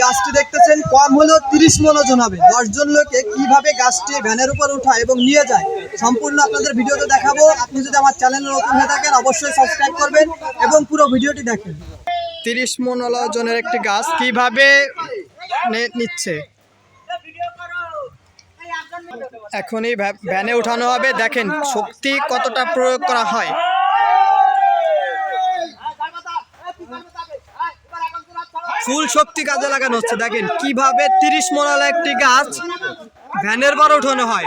গাছটি দেখতেছেন, কম হলেও তিরিশ মন ওজন হবে। দশজন লোকে কীভাবে গাছটি ভ্যানের উপর উঠায় এবং নিয়ে যায়, সম্পূর্ণ আপনাদের ভিডিওতে দেখাবো। আপনি যদি আমার চ্যানেলে নতুন হয়ে থাকেন, অবশ্যই সাবস্ক্রাইব করবেন এবং পুরো ভিডিওটি দেখেন। তিরিশ মন ওজনের একটি গাছ, কীভাবে নিচ্ছে? এখনই ভ্যা- ভ্যানে উঠানো হবে। দেখেন, শক্তি কতটা প্রয়োগ করা হয়? ফুল শক্তি কাজে লাগানো হচ্ছে দেখেন কীভাবে তিরিশ মনালা একটি গাছ ভ্যানের পর উঠানো হয়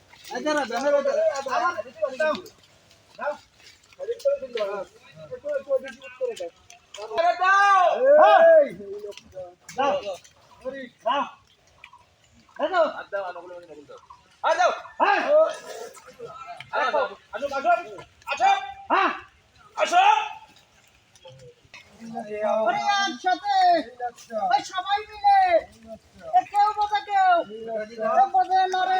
সবাই মিলে কেউ বোঝে কেউ বোঝে নরে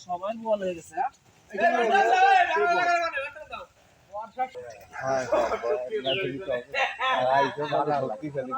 সবাই রশি ধরে দেখো শক্তিশালী